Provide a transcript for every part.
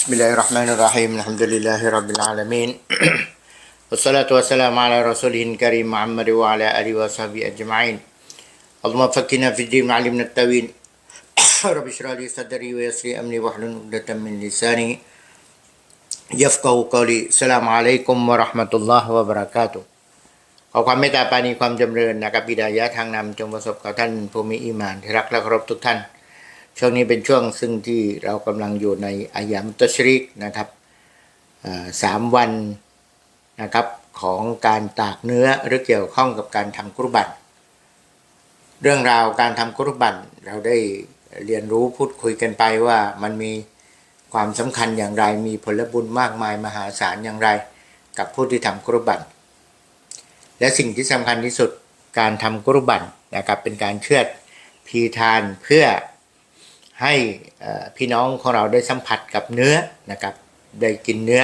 بسم الله الرحمن الرحيم الحمد لله رب العالمين والصلاة والسلام على رسوله الكريم محمد وعلى آله وصحبه أجمعين اللهم فكنا في الدين وعلمنا التوين رب اشرح لي صدري ويسر لي أمري واحلل عقدة من لساني يفقه قولي السلام عليكم ورحمة الله وبركاته ขอความเมตตาปรานีความจำเริญนะครับบิดายะทางนำจงประสบกับท่านผู้มีอีหมานที่รักและเคารพทุกท่าน ช่วงนี้เป็นช่วงซึ่งที่เรากำลังอยู่ในอายามตัชริกนะครับสามวันนะครับของการตากเนื้อหรือเกี่ยวข้องกับการทำกุรบันเรื่องราวการทำกุรบันเราได้เรียนรู้พูดคุยกันไปว่ามันมีความสำคัญอย่างไร มีผลบุญมากมายมหาศาลอย่างไร กับผู้ที่ทำกุรบันและสิ่งที่สำคัญที่สุดการทำกุรบันนะครับเป็นการเชือดพีทานเพื่อ ให้พี่น้องของเราได้สัมผัสกับเนื้อนะครับ ได้กินเนื้อ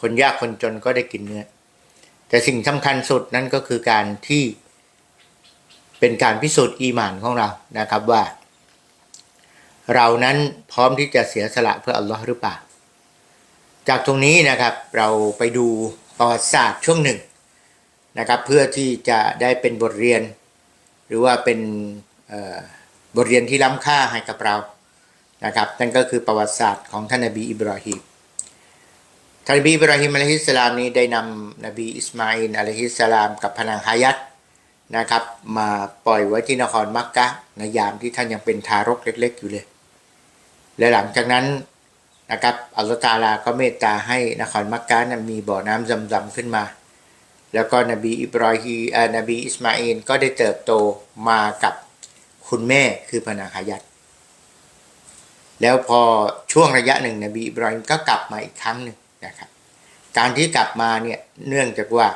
คนยากคนจนก็ได้กินเนื้อ แต่สิ่งสำคัญสุดนั้นก็คือการที่เป็นการพิสูจน์อีหมานของเรานะครับว่า เรานั้นพร้อมที่จะเสียสละเพื่ออัลลอฮ์หรือเปล่า จากตรงนี้นะครับเราไปดูประวัติศาสตร์ช่วงหนึ่งนะครับ เพื่อที่จะได้เป็นบทเรียน หรือว่าเป็นบทเรียนที่ล้ำค่าให้กับเรา นะครับนั่นก็คือประวัติศาสตร์ของท่านนบีอิบราฮิมท่านนบีอิบราฮิมอะลัยฮิสสลามนี้ได้นำนบีอิสมาอินอะลัยฮิสสลามกับพนางฮายัตนะครับ มาปล่อยไว้ที่นครมักกะในยามที่ท่านยังเป็นทารกเล็ก ๆ อยู่เลย และหลังจากนั้นนะครับอัลลอฮฺตาลาก็เมตตาให้นครมักกะนั้นมีบ่อน้ำจำๆขึ้นมา แล้วก็นบีอิบราฮิมเอ่อนบีอิสมาอินก็ได้เติบโตมากับคุณแม่คือพนางฮายัต แล้วพอช่วงระยะหนึ่งนบีอิบราฮิมก็กลับมาอีกครั้งหนึ่งนะครับ การที่กลับมาเนี่ยเนื่องจากว่า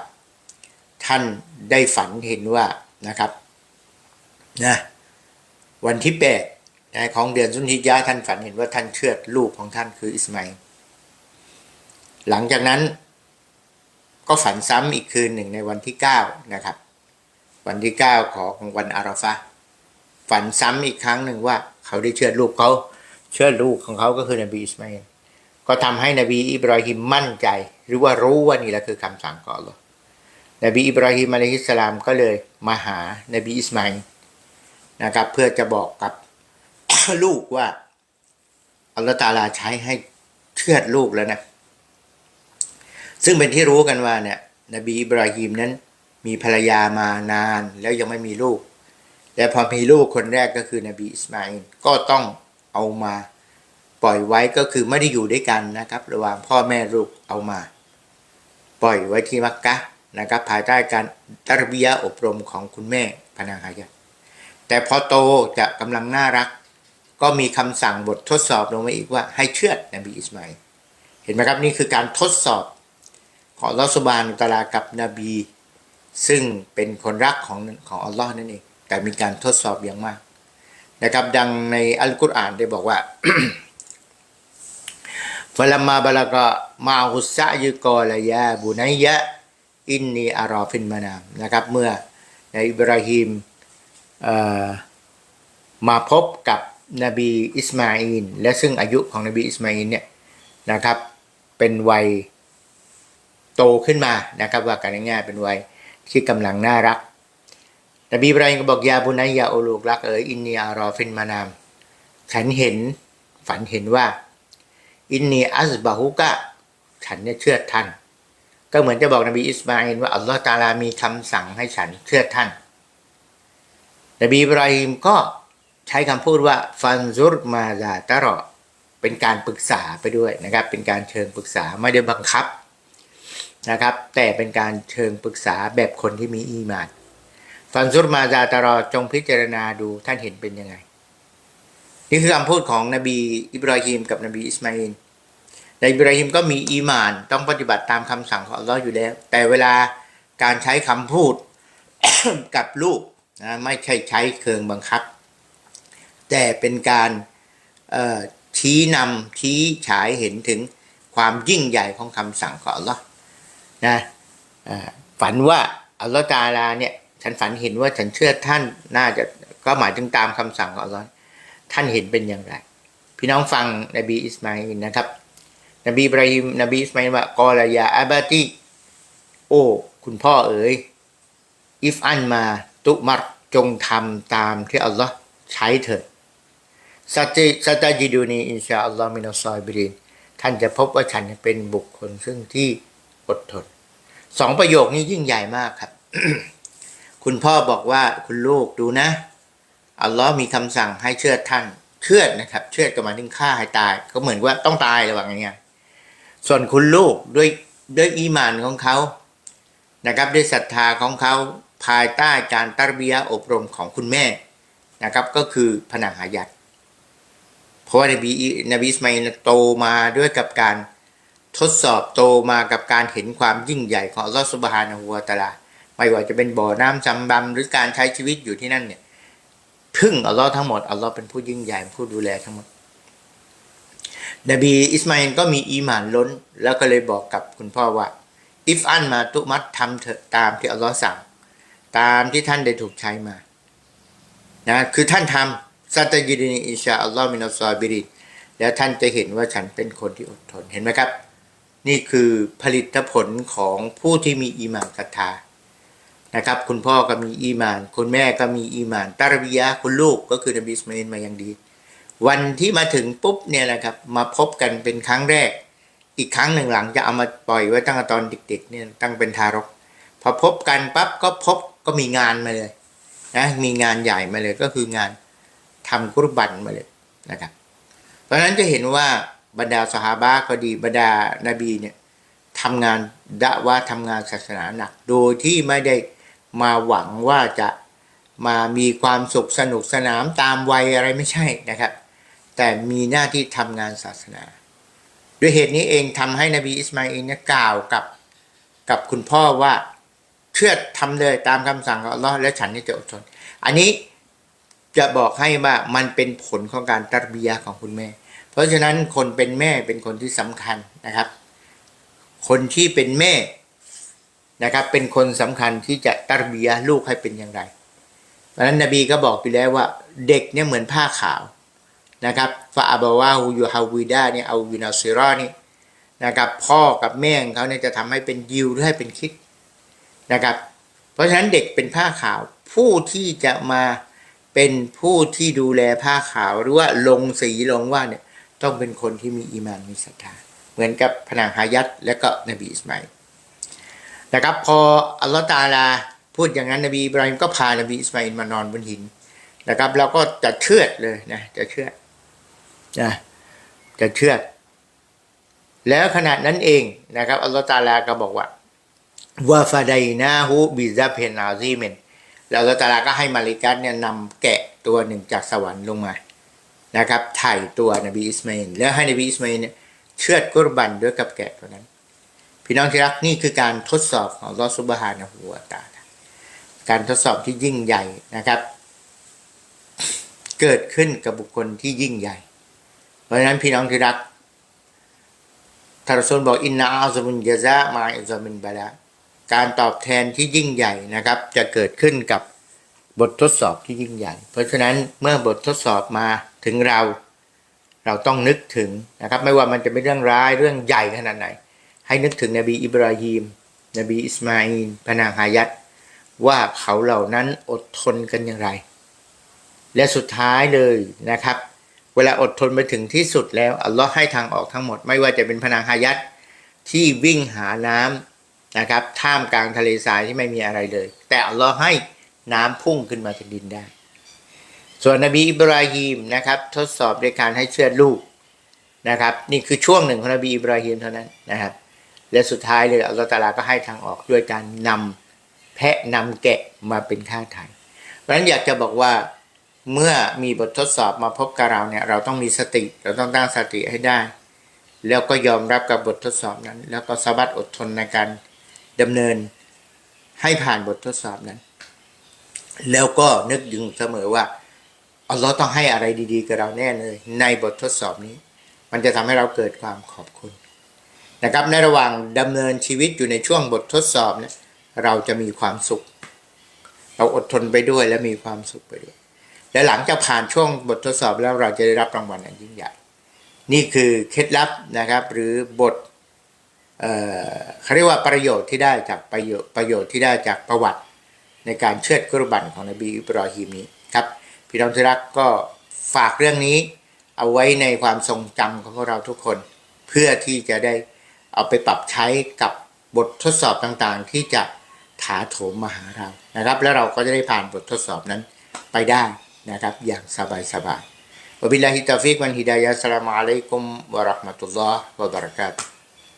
ท่านได้ฝันเห็นว่านะครับนะวันที่แปดนะของเดือนสุนทิยาท่านฝันเห็นว่าท่านเชือดลูกของท่านคืออิสมาอิลหลังจากนั้นก็ฝันซ้ำอีกคืนหนึ่งในวันที่เก้านะครับ วันที่เก้าของวันอาราฟะฝันซ้ำอีกครั้งหนึ่งว่าเขาได้เชือดลูกเขา เชื่อลูกของเขาก็คือนบีอิสมาอิลก็ทำให้นบีอิบราฮิมมั่นใจ หรือว่ารู้ว่านี่แหละคือคำสั่งของอัลลอฮ์นบีอิบราฮิมอะลัยฮิสสลามก็เลยมาหานบีอิสมาอิลนะครับ เพื่อจะบอกกับลูกว่าอัลลอฮ์ตาลาใช้ให้เชื่อดลูกแล้วนะ ซึ่งเป็นที่รู้กันว่าเนี่ยนบีอิบราฮิมนั้นมีภรรยามานานแล้วยังไม่มีลูก และพอมีลูกคนแรกก็คือนบีอิสมาอิลก็ต้อง เอามาปล่อยไว้ก็คือไม่ได้อยู่ด้วยกันนะครับ ระหว่างพ่อแม่ลูกเอามา ปล่อยไว้ที่มักกะนะครับภายใต้การตรบียอบรมของคุณแม่พนางฮายะแต่พอโตจะกำลังน่ารัก ก็มีคำสั่งบททดสอบลงมาอีกว่าให้เชื่อดนบีอิสมาอิลเห็นไหมครับนี่คือการทดสอบของอัลอสุบานตะลากับนบี ซึ่งเป็นคนรักของของอัลลอฮ์นั่นเองแต่มีการทดสอบอย่างมาก นะครับ ดังในอัลกุรอานได้บอกว่าฟลัมาบลกะมาฮุสะยุกอลยาบุนัยยะอินนีอารอฟินมานามนะครับ เมื่อในอิบราฮิมมาพบกับนบีอิสมาอินและซึ่งอายุของนบีอิสมาอินเนี่ยนะครับเป็นวัยโตขึ้นมานะครับว่ากันง่ายๆเป็นวัยที่กำลังน่ารัก นบีบราฮิมก็บอกยาบุนัยยาโอลูกรักเอ๋ยอินเนีอารอฟินมานามฉันเห็นฝันเห็นว่า อินเนียอัสบาฮุกะฉันเนี่ยเชื่อท่าน ก็เหมือนจะบอกนบีอิสมาอินว่าอัลลอฮฺตาลามีคำสั่งให้ฉันเชื่อท่าน นบีบราฮิมก็ใช้คำพูดว่าฟันซุรมาลาตะรอเป็นการปรึกษาไปด้วยนะครับ เป็นการเชิงปรึกษาไม่ได้บังคับนะครับ แต่เป็นการเชิงปรึกษาแบบคนที่มีอีมาน ฟันซุรมาซาตารอจงพิจารณาดูท่านเห็นเป็นยังไง นี่คือคำพูดของนบีอิบราฮิมกับนบีอิสมาอินบีอิบราฮิมก็มีอีมานต้องปฏิบัติตามคำสั่งของอัลลอฮ์อยู่แล้ว แต่เวลาการใช้คำพูดกับลูกนะไม่ใช่ใช้เคืองบังคับ แต่เป็นการชี้นำชี้ฉายเห็นถึงความยิ่งใหญ่ของคำสั่งของอัลลอฮ์นะฝันว่าอัลลอฮ์ตาลาเนี่ย ฉันฝันเห็นว่าฉันเชื่อท่านน่าจะก็หมายถึงตามคำสั่งของอัลลอฮ์ท่านเห็นเป็นอย่างไร พี่น้องฟังนบีอิสมาอิลนะครับ นบีบราฮิมนบีอิสมาอิลว่ากอลายาอาบาติโอ้คุณพ่อเอ๋ยอิฟอันมาตุมัรจงทำตามที่อัลลอฮ์ใช้เถิดสัจสัจจิดูนีอินชาอัลลอฮ์มินัสซอยบรินท่านจะพบว่าฉันเป็นบุคคลซึ่งที่อดทนสองประโยคนี้ยิ่งใหญ่มากครับ คุณพ่อบอกว่าคุณลูกดูนะอัลลอฮ์มีคำสั่งให้เชื่อท่าน เชื่อนะครับ เชื่อก็มาถึงฆ่าให้ตาย ก็เหมือนว่าต้องตายระหว่างนี้ยส่วนคุณลูกด้วยด้วยอีมานของเขานะครับด้วยศรัทธาของเขาภายใต้การตารบียอบรมของคุณแม่นะครับ ก็คือผนังหายัดเพราะว่านบีนบีอิสมาอิลโตมาด้วยกับการทดสอบโตมากับการเห็นความยิ่งใหญ่ของอัลลอฮฺสุบฮานะฮูวตะอาลา ไม่ว่าจะเป็นบ่อน้ำจำบำหรือการใช้ชีวิตอยู่ที่นั่นเนี่ยพึ่งอัลลอฮ์ทั้งหมดอัลลอฮ์เป็นผู้ยิ่งใหญ่ผู้ดูแลทั้งหมดนบีอิสมาอิลก็มีอีหมานล้น แล้วก็เลยบอกกับคุณพ่อว่า อิฟอันมาตุมัดทำเถอะตามที่อัลลอฮ์สั่ง ตามที่ท่านได้ถูกใช้มานะคือท่านทำสัตยิดินอิชาอัลลอฮ์มินัสซอบิริแล้วท่านจะเห็นว่าฉันเป็นคนที่อดทนเห็นไหมครับ นี่คือผลิตผลของผู้ที่มีอีหมานศรัทธา นะครับ คุณพ่อก็มีอีมาน คุณแม่ก็มีอีมานตารบียะคุณลูกก็คือนบีอิสมาอิลมาอย่างดี วันที่มาถึงปุ๊บเนี่ยแหละครับ มาพบกันเป็นครั้งแรก อีกครั้งหนึ่งหลังจะเอามาปล่อยไว้ตั้งแต่ตอนเด็ก ๆ เนี่ยตั้งเป็นทารก พอพบกันปั๊บก็พบก็มีงานมาเลยนะมีงานใหญ่มาเลยก็คืองานทำกุรบันมาเลยนะครับ เพราะฉะนั้นจะเห็นว่าบรรดาสหาบะก็ดีบรรดานาบีเนี่ยทำงานดะว่าทำงานศาสนาหนัก โดยที่ไม่ได้ มาหวังว่าจะมามีความสุขสนุกสนานตามวัยอะไรไม่ใช่นะครับ แต่มีหน้าที่ทำงานศาสนา ด้วยเหตุนี้เองทำให้นบีอิสมาอิลเนี่ยกล่าวกับกับคุณพ่อว่าเชื่อทำเลยตามคำสั่งของอัลลอฮ์และฉันนี่จะอดทน อันนี้จะบอกให้ว่ามันเป็นผลของการตัรบียะของคุณแม่ เพราะฉะนั้นคนเป็นแม่เป็นคนที่สำคัญนะครับ คนที่เป็นแม่ นะครับเป็นคนสำคัญที่จะตัรบียลูกให้เป็นอย่างไรเพราะฉะนั้นนบีก็บอกไปแล้วว่าเด็กเนี่ยเหมือนผ้าขาวนะครับฟาอับาวาฮูยูฮาวิดาเนี่ยเอาวินาซิรอนี่นะครับพ่อกับแม่ของเขาเนี่ยจะทำให้เป็นยิวหรือให้เป็นคิดนะครับ เพราะฉะนั้นเด็กเป็นผ้าขาวผู้ที่จะมาเป็นผู้ที่ดูแลผ้าขาวหรือว่าลงสีลงว่าเนี่ยต้องเป็นคนที่มีอีมานมีศรัทธาเหมือนกับพนางฮายัดและก็นบีอิสมาอิล นะครับ พออัลลอฮฺตาลาพูดอย่างนั้นนบีอิบราฮิมก็พานบีอิสมาอิลมานอนบนหินนะครับแล้วก็จะเชือดเลยนะจะเชือดนะจะเชือด แล้วขณะนั้นเองนะครับอัลลอฮฺตาลาก็บอกว่าวาฟาไดนาฮูบิซาเพนอาซีเมนแล้วอัลลอฮฺตาลาก็ให้มาลิกัสเนี่ยนำแกะตัวหนึ่งจากสวรรค์ลงมานะครับถ่ายตัวนบีอิสมาอิลแล้วให้นบีอิสมาอิลเนี่ยเชือดกุรบันด้วยกับแกะตัวนั้น พี่น้องที่รักนี่คือการทดสอบของลอสุบฮานะฮูวตาการทดสอบที่ยิ่งใหญ่นะครับ เกิดขึ้นกับบุคคลที่ยิ่งใหญ่ เพราะฉะนั้นพี่น้องที่รักทารซุลบอกอินนาอัลซามุนยะซามาอิซามินบาลาการตอบแทนที่ยิ่งใหญ่นะครับ จะเกิดขึ้นกับบททดสอบที่ยิ่งใหญ่ เพราะฉะนั้นเมื่อบททดสอบมาถึงเรา เราต้องนึกถึงนะครับ ไม่ว่ามันจะเป็นเรื่องร้ายเรื่องใหญ่ขนาดไหน ให้นึกถึงนบีอิบราฮิมนบีอิสมาอิลพนางฮายัดว่าเขาเหล่านั้นอดทนกันอย่างไร และสุดท้ายเลยนะครับ เวลาอดทนไปถึงที่สุดแล้วอัลลอฮ์ให้ทางออกทั้งหมด ไม่ว่าจะเป็นพนางฮายัดที่วิ่งหาน้ำนะครับท่ามกลางทะเลทรายที่ไม่มีอะไรเลย แต่อัลลอฮ์ให้น้ำพุ่งขึ้นมาจากดินได้ ส่วนนบีอิบราฮิมนะครับทดสอบด้วยการให้เชือดลูกนะครับ นี่คือช่วงหนึ่งของนบีอิบราฮิมเท่านั้นนะครับ และสุดท้ายเลยอัลลอฮ์ตาลาก็ให้ทางออกด้วยการนำแพะนำแกะมาเป็นค่าไถ่เพราะฉะนั้นอยากจะบอกว่าเมื่อมีบททดสอบมาพบกับเราเนี่ยเราต้องมีสติเราต้องตั้งสติให้ได้ แล้วก็ยอมรับกับบททดสอบนั้น แล้วก็สบัดอดทนในการดำเนินให้ผ่านบททดสอบนั้น แล้วก็นึกยึงเสมอว่าอัลลอฮ์ต้องให้อะไรดี ๆ กับเราแน่เลย ในบททดสอบนี้ มันจะทำให้เราเกิดความขอบคุณ นะครับในระหว่างดำเนินชีวิตอยู่ในช่วงบททดสอบเนี่ยเราจะมีความสุข เราอดทนไปด้วยและมีความสุขไปด้วย และหลังจากผ่านช่วงบททดสอบแล้วเราจะได้รับรางวัลอันยิ่งใหญ่ นี่คือเคล็ดลับนะครับ หรือบทเอ่อเขาเรียกว่าประโยชน์ที่ได้จากประโยชน์ประโยชน์ที่ได้จากประวัติในการเชือดกุรบันของนบีอิบรอฮีมนี้ครับพี่น้องที่รักก็ฝากเรื่องนี้เอาไว้ในความทรงจำของพวกเราทุกคน เพื่อที่จะได้ เอาไปปรับใช้กับบททดสอบต่างๆ ที่จะถาโถมมาหาเรานะครับ แล้วเราก็จะได้ผ่านบททดสอบนั้นไปได้นะครับ อย่างสบายๆวะบิลลาฮิตาฟิกวันฮิดายะสลามอะลั